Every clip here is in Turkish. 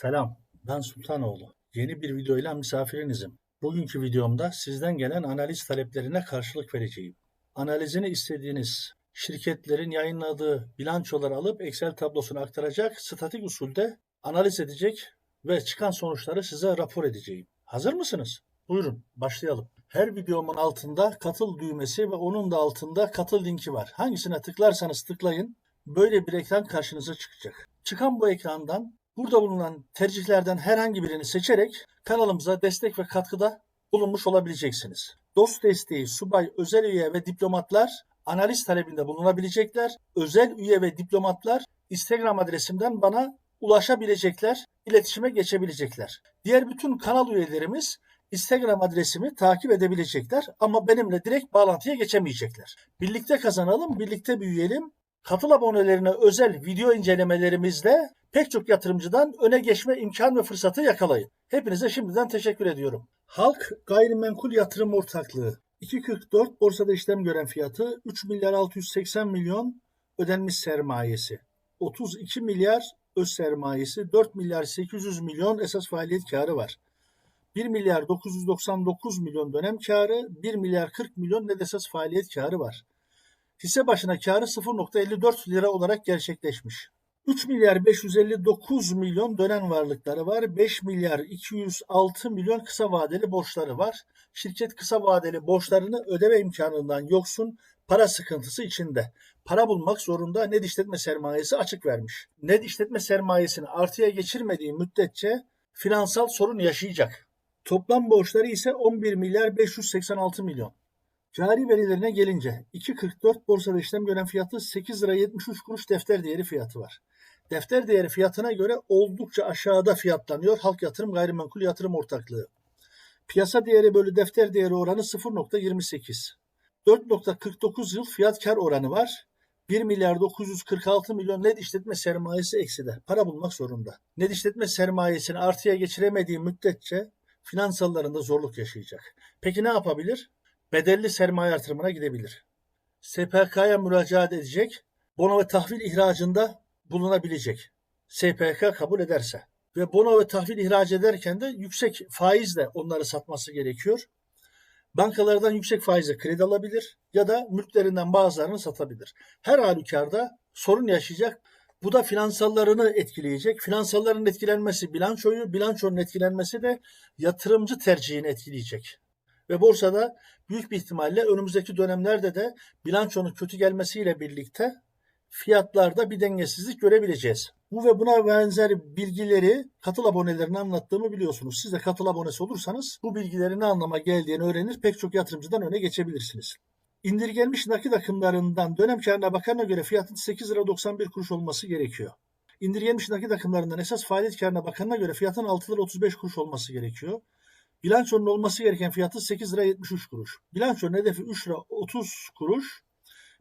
Selam, ben Sultanoğlu. Yeni bir videoyla misafirinizim. Bugünkü videomda sizden gelen analiz taleplerine karşılık vereceğim. Analizini istediğiniz şirketlerin yayınladığı bilançoları alıp Excel tablosuna aktaracak, statik usulde analiz edecek ve çıkan sonuçları size rapor edeceğim. Hazır mısınız? Buyurun, başlayalım. Her videomun altında katıl düğmesi ve onun da altında katıl linki var. Hangisine tıklarsanız tıklayın, böyle bir ekran karşınıza çıkacak. Çıkan bu ekrandan Burada bulunan tercihlerden herhangi birini seçerek kanalımıza destek ve katkıda bulunmuş olabileceksiniz. Dost desteği, subay, özel üye ve diplomatlar analiz talebinde bulunabilecekler. Özel üye ve diplomatlar Instagram adresimden bana ulaşabilecekler, iletişime geçebilecekler. Diğer bütün kanal üyelerimiz Instagram adresimi takip edebilecekler ama benimle direkt bağlantıya geçemeyecekler. Birlikte kazanalım, birlikte büyüyelim. Katıl abonelerine özel video incelemelerimizde pek çok yatırımcıdan öne geçme imkan ve fırsatı yakalayın. Hepinize şimdiden teşekkür ediyorum. Halk Gayrimenkul Yatırım Ortaklığı 2.44 borsada işlem gören fiyatı 3 milyar 680 milyon ödenmiş sermayesi. 32 milyar öz sermayesi 4 milyar 800 milyon esas faaliyet karı var. 1 milyar 999 milyon dönem karı, 1 milyar 40 milyon net esas faaliyet karı var. Hisse başına karı 0.54 lira olarak gerçekleşmiş. 3 milyar 559 milyon dönen varlıkları var. 5 milyar 206 milyon kısa vadeli borçları var. Şirket kısa vadeli borçlarını ödeme imkanından yoksun para sıkıntısı içinde. Para bulmak zorunda net işletme sermayesi açık vermiş. Net işletme sermayesini artıya geçirmediği müddetçe finansal sorun yaşayacak. Toplam borçları ise 11 milyar 586 milyon. Cari verilerine gelince 2.44 borsada işlem gören fiyatı 8 lira 73 kuruş defter değeri fiyatı var. Defter değeri fiyatına göre oldukça aşağıda fiyatlanıyor Halk Yatırım Gayrimenkul Yatırım Ortaklığı. Piyasa değeri bölü defter değeri oranı 0.28. 4.49 yıl fiyat kar oranı var. 1 milyar 946 milyon net işletme sermayesi ekside. Para bulmak zorunda. Net işletme sermayesini artıya geçiremediği müddetçe finansallarında zorluk yaşayacak. Peki ne yapabilir? Bedelli sermaye artırımına gidebilir. SPK'ya müracaat edecek. Bono ve tahvil ihracında bulunabilecek. SPK kabul ederse. Ve bono ve tahvil ihraç ederken de yüksek faizle onları satması gerekiyor. Bankalardan yüksek faizle kredi alabilir ya da mülklerinden bazılarını satabilir. Her halükarda sorun yaşayacak. Bu da finansallarını etkileyecek. Finansalların etkilenmesi bilançoyu, bilançonun etkilenmesi de yatırımcı tercihini etkileyecek. Ve borsada büyük bir ihtimalle önümüzdeki dönemlerde de bilançonun kötü gelmesiyle birlikte fiyatlarda bir dengesizlik görebileceğiz. Bu ve buna benzer bilgileri katıl abonelerine anlattığımı biliyorsunuz. Siz de katıl abonesi olursanız bu bilgilerin ne anlama geldiğini öğrenir pek çok yatırımcıdan öne geçebilirsiniz. İndirgenmiş nakit akımlarından dönem karına bakanına göre fiyatın 8 lira 91 kuruş olması gerekiyor. İndirgenmiş nakit akımlarından esas faaliyet karına bakanına göre fiyatın 6 lira 35 kuruş olması gerekiyor. Bilançonun olması gereken fiyatı 8 lira 73 kuruş. Bilançonun hedefi 3 lira 30 kuruş.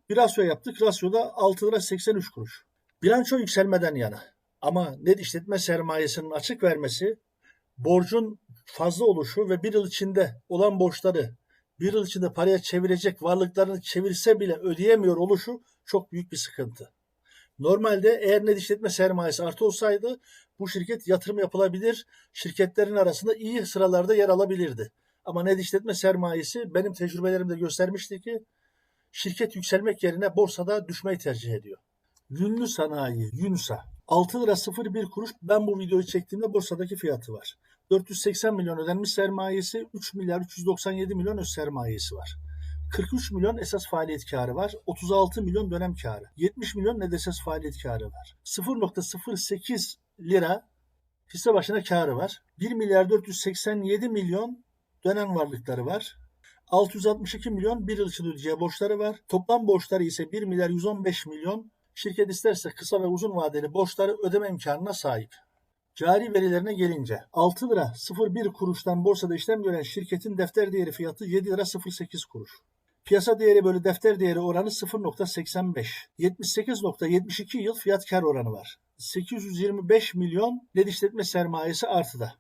Bir rasyo yaptık. Rasyoda 6 lira 83 kuruş. Bilanço yükselmeden yana. Ama net işletme sermayesinin açık vermesi, borcun fazla oluşu ve bir yıl içinde olan borçları bir yıl içinde paraya çevirecek varlıklarını çevirse bile ödeyemiyor oluşu çok büyük bir sıkıntı. Normalde eğer net işletme sermayesi artı olsaydı bu şirket yatırım yapılabilir, şirketlerin arasında iyi sıralarda yer alabilirdi. Ama net işletme sermayesi benim tecrübelerimde göstermişti ki şirket yükselmek yerine borsada düşmeyi tercih ediyor. Yünlü sanayi, Yunsa 6 lira 01 kuruş ben bu videoyu çektiğimde borsadaki fiyatı var. 480 milyon ödenmiş sermayesi, 3 milyar 397 milyon öz sermayesi var. 43 milyon esas faaliyet karı var. 36 milyon dönem karı. 70 milyon net esas faaliyet karı var. 0.08 lira hisse başına karı var. 1 milyar 487 milyon dönem varlıkları var. 662 milyon bir yıl için ödeyeceği borçları var. Toplam borçları ise 1 milyar 115 milyon. Şirket isterse kısa ve uzun vadeli borçları ödeme imkanına sahip. Cari verilerine gelince 6 lira 01 kuruştan borsada işlem gören şirketin defter değeri fiyatı 7 lira 08 kuruş. Piyasa değeri bölü defter değeri oranı 0.85. 78.72 yıl fiyat kar oranı var. 825 milyon net işletme sermayesi artıda.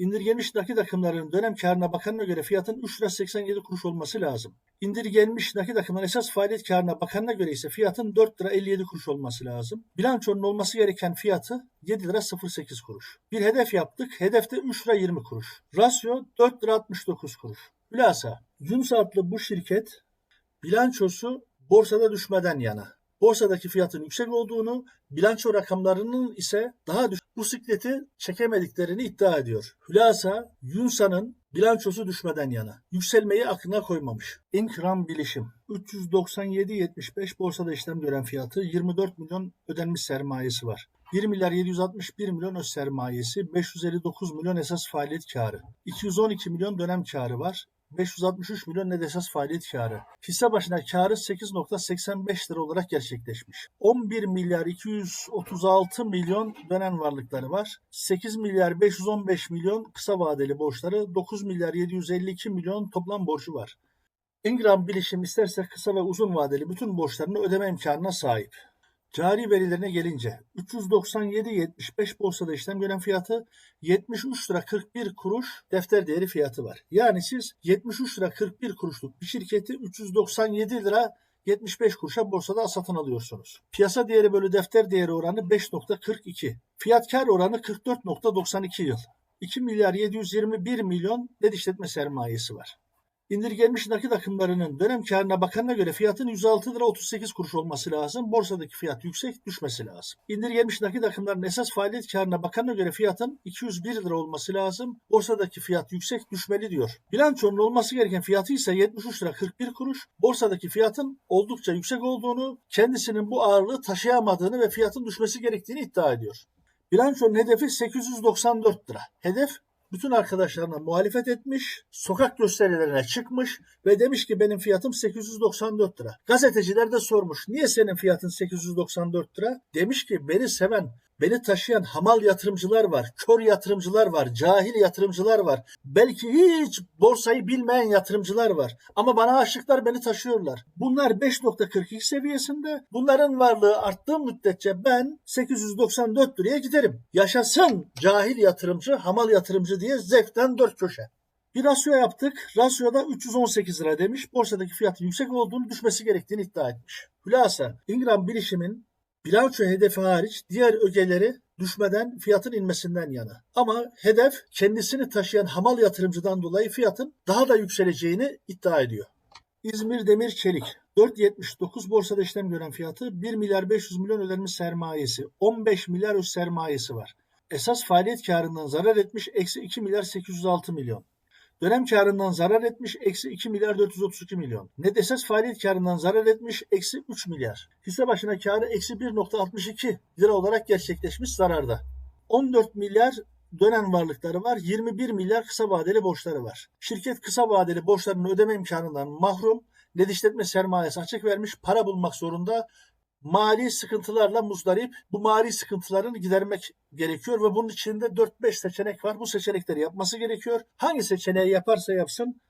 İndirgenmiş nakit akımlarının dönem karına bakanına göre fiyatın 3 lira 87 kuruş olması lazım. İndirgenmiş nakit akımların esas faaliyet karına bakanına göre ise fiyatın 4 lira 57 kuruş olması lazım. Bilançonun olması gereken fiyatı 7 lira 08 kuruş. Bir hedef yaptık. Hedefte 3 lira 20 kuruş. Rasyo 4 lira 69 kuruş. Hülasa Yunus adlı bu şirket bilançosu borsada düşmeden yana. Borsadaki fiyatın yüksek olduğunu, bilanço rakamlarının ise daha düşük bu sikleti çekemediklerini iddia ediyor. Hülasa Yunsa'nın bilançosu düşmeden yana. Yükselmeyi aklına koymamış. İnkram Bilişim 397.75 borsada işlem gören fiyatı 24 milyon ödenmiş sermayesi var. 1 milyar 761 milyon öz sermayesi, 559 milyon esas faaliyet karı, 212 milyon dönem karı var. 563 milyon net esas faaliyet karı. Hisse başına karı 8.85 lira olarak gerçekleşmiş. 11 milyar 236 milyon dönen varlıkları var. 8 milyar 515 milyon kısa vadeli borçları, 9 milyar 752 milyon toplam borcu var. Ingram Bilişim isterse kısa ve uzun vadeli bütün borçlarını ödeme imkanına sahip. Cari verilerine gelince 397.75 borsada işlem gören fiyatı 73 lira 41 kuruş defter değeri fiyatı var. Yani siz 73 lira 41 kuruşluk bir şirketi 397 lira 75 kuruşa borsada satın alıyorsunuz. Piyasa değeri bölü defter değeri oranı 5.42. Fiyat kar oranı 44.92 yıl. 2 milyar 721 milyon net işletme sermayesi var. İndirgenmiş nakit akımlarının dönem karına bakanına göre fiyatın 106 lira 38 kuruş olması lazım. Borsadaki fiyat yüksek düşmesi lazım. İndirgenmiş nakit akımlarının esas faaliyet karına bakanına göre fiyatın 201 lira olması lazım. Borsadaki fiyat yüksek düşmeli diyor. Bilançonun olması gereken fiyatı ise 73 lira 41 kuruş. Borsadaki fiyatın oldukça yüksek olduğunu, kendisinin bu ağırlığı taşıyamadığını ve fiyatın düşmesi gerektiğini iddia ediyor. Bilançonun hedefi 894 lira. Hedef bütün arkadaşlarına muhalefet etmiş, sokak gösterilerine çıkmış ve demiş ki benim fiyatım 894 lira. Gazeteciler de sormuş niye senin fiyatın 894 lira? Demiş ki beni seven, beni taşıyan hamal yatırımcılar var, kör yatırımcılar var, cahil yatırımcılar var. Belki hiç borsayı bilmeyen yatırımcılar var. Ama bana aşıklar beni taşıyorlar. Bunlar 5.42 seviyesinde. Bunların varlığı arttığı müddetçe ben 894 liraya giderim. Yaşasın cahil yatırımcı, hamal yatırımcı diye zevkten dört köşe. Bir rasyo yaptık. Rasyoda 318 lira demiş. Borsadaki fiyatın yüksek olduğunu düşmesi gerektiğini iddia etmiş. Hülasa Ingram Bilişim'in bilanço hedefi hariç diğer ögeleri düşmeden fiyatın inmesinden yana. Ama hedef kendisini taşıyan hamal yatırımcıdan dolayı fiyatın daha da yükseleceğini iddia ediyor. İzmir Demir Çelik 4.79 borsada işlem gören fiyatı 1 milyar 500 milyon ödenmiş sermayesi 15 milyar öz sermayesi var. Esas faaliyet karından zarar etmiş eksi 2 milyar 806 milyon. Dönem karından zarar etmiş eksi 2 milyar 432 milyon. Net esas faaliyet karından zarar etmiş eksi 3 milyar. Hisse başına karı eksi 1.62 lira olarak gerçekleşmiş zararda. 14 milyar dönen varlıkları var. 21 milyar kısa vadeli borçları var. Şirket kısa vadeli borçlarını ödeme imkanından mahrum. Net sermayesi açık vermiş. Para bulmak zorunda mali sıkıntılarla muzdarip. Bu mali sıkıntılarını gidermek gerekiyor ve bunun içinde 4-5 seçenek var. Bu seçenekleri yapması gerekiyor. Hangi seçeneği yaparsa yapsın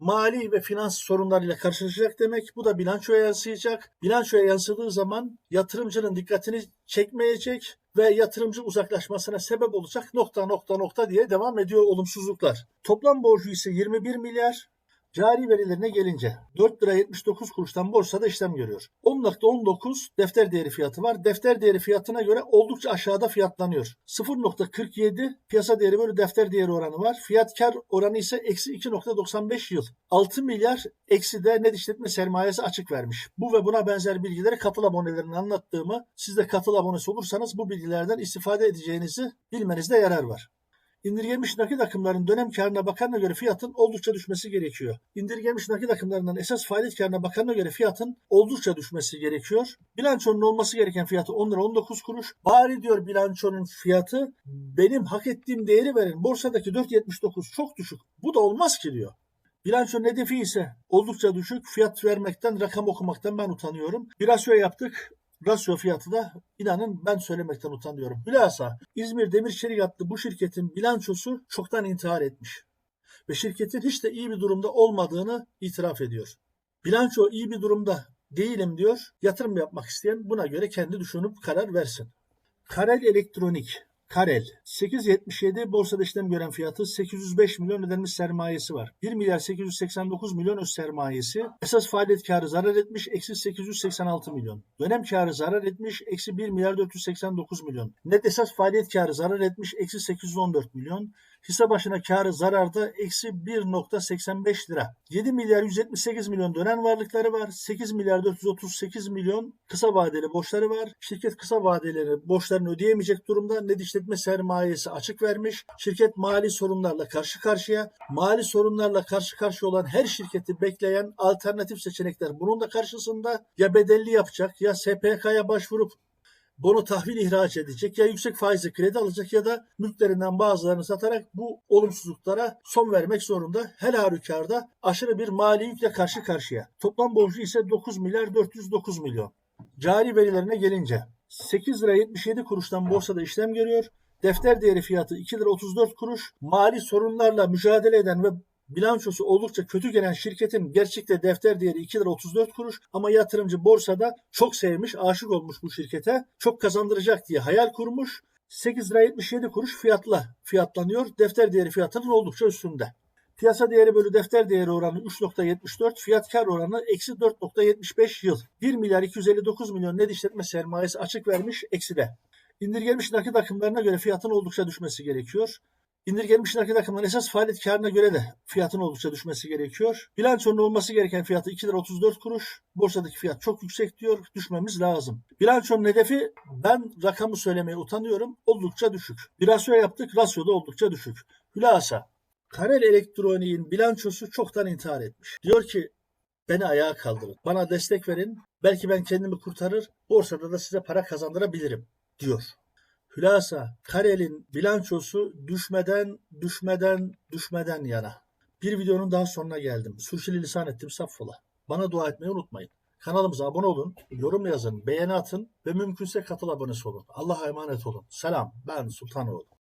mali ve finans sorunlarıyla karşılaşacak demek. Bu da bilançoya yansıyacak. Bilançoya yansıdığı zaman yatırımcının dikkatini çekmeyecek ve yatırımcı uzaklaşmasına sebep olacak nokta nokta nokta diye devam ediyor olumsuzluklar. Toplam borcu ise 21 milyar. Cari verilerine gelince 4 lira 79 kuruştan borsada işlem görüyor. 10.19 defter değeri fiyatı var. Defter değeri fiyatına göre oldukça aşağıda fiyatlanıyor. 0.47 piyasa değeri bölü defter değeri oranı var. Fiyat kar oranı ise eksi 2.95 yıl. 6 milyar eksi de net işletme sermayesi açık vermiş. Bu ve buna benzer bilgileri katıl abonelerine anlattığımı siz de katıl abonesi olursanız bu bilgilerden istifade edeceğinizi bilmenizde yarar var. İndirgenmiş nakit akımlarının dönem karına bakanına göre fiyatın oldukça düşmesi gerekiyor. İndirgenmiş nakit akımlarından esas faaliyet karına bakanına göre fiyatın oldukça düşmesi gerekiyor. Bilançonun olması gereken fiyatı 10 lira 19 kuruş. Bari diyor bilançonun fiyatı benim hak ettiğim değeri verin. Borsadaki 4.79 çok düşük. Bu da olmaz ki diyor. Bilançonun hedefi ise oldukça düşük. Fiyat vermekten, rakam okumaktan ben utanıyorum. Bir rasyo yaptık. Rasyo fiyatı da inanın ben söylemekten utanıyorum. Bilhassa İzmir Demir Çelik adlı bu şirketin bilançosu çoktan intihar etmiş. Ve şirketin hiç de iyi bir durumda olmadığını itiraf ediyor. Bilanço iyi bir durumda değilim diyor. Yatırım yapmak isteyen buna göre kendi düşünüp karar versin. Karel Elektronik Karel 8.77 borsada işlem gören fiyatı 805 milyon ödenmiş sermayesi var. 1 milyar 889 milyon öz sermayesi. Esas faaliyet karı zarar etmiş eksi 886 milyon. Dönem karı zarar etmiş eksi 1 milyar 489 milyon. Net esas faaliyet karı zarar etmiş eksi 814 milyon. Hisse başına karı zararda eksi 1.85 lira. 7 milyar 178 milyon dönen varlıkları var. 8 milyar 438 milyon kısa vadeli borçları var. Şirket kısa vadeli borçlarını ödeyemeyecek durumda. Net işletme sermayesi açık vermiş. Şirket mali sorunlarla karşı karşıya. Mali sorunlarla karşı karşıya olan her şirketi bekleyen alternatif seçenekler bunun da karşısında ya bedelli yapacak ya SPK'ya başvurup bunu tahvil ihraç edecek ya yüksek faizle kredi alacak ya da mülklerinden bazılarını satarak bu olumsuzluklara son vermek zorunda. Her halükarda aşırı bir mali yükle karşı karşıya. Toplam borcu ise 9 milyar 409 milyon. Cari verilerine gelince 8 lira 77 kuruştan borsada işlem görüyor. Defter değeri fiyatı 2 lira 34 kuruş. Mali sorunlarla mücadele eden ve bilançosu oldukça kötü gelen şirketin gerçekte defter değeri 2 lira 34 kuruş ama yatırımcı borsada çok sevmiş, aşık olmuş bu şirkete. Çok kazandıracak diye hayal kurmuş. 8 lira 77 kuruş fiyatla fiyatlanıyor. Defter değeri fiyatının oldukça üstünde. Piyasa değeri bölü defter değeri oranı 3.74, fiyat kar oranı eksi 4.75 yıl. 1 milyar 259 milyon net işletme sermayesi açık vermiş ekside. İndirgenmiş nakit akımlarına göre fiyatın oldukça düşmesi gerekiyor. İndirgenmiş nakit akımların esas faaliyet karına göre de fiyatın oldukça düşmesi gerekiyor. Bilançonun olması gereken fiyatı 2 lira 34 kuruş. Borsadaki fiyat çok yüksek diyor. Düşmemiz lazım. Bilançonun hedefi ben rakamı söylemeye utanıyorum. Oldukça düşük. Bir rasyo yaptık. Rasyo da oldukça düşük. Hülasa. Karel Elektronik'in bilançosu çoktan intihar etmiş. Diyor ki beni ayağa kaldırın. Bana destek verin. Belki ben kendimi kurtarır. Borsada da size para kazandırabilirim diyor. Hülasa Karel'in bilançosu düşmeden, düşmeden, düşmeden yana. Bir videonun daha sonuna geldim. Sürçülü lisan ettim saffola. Bana dua etmeyi unutmayın. Kanalımıza abone olun, yorum yazın, beğeni atın ve mümkünse katıl abonesi olun. Allah'a emanet olun. Selam, ben Sultanoğlu.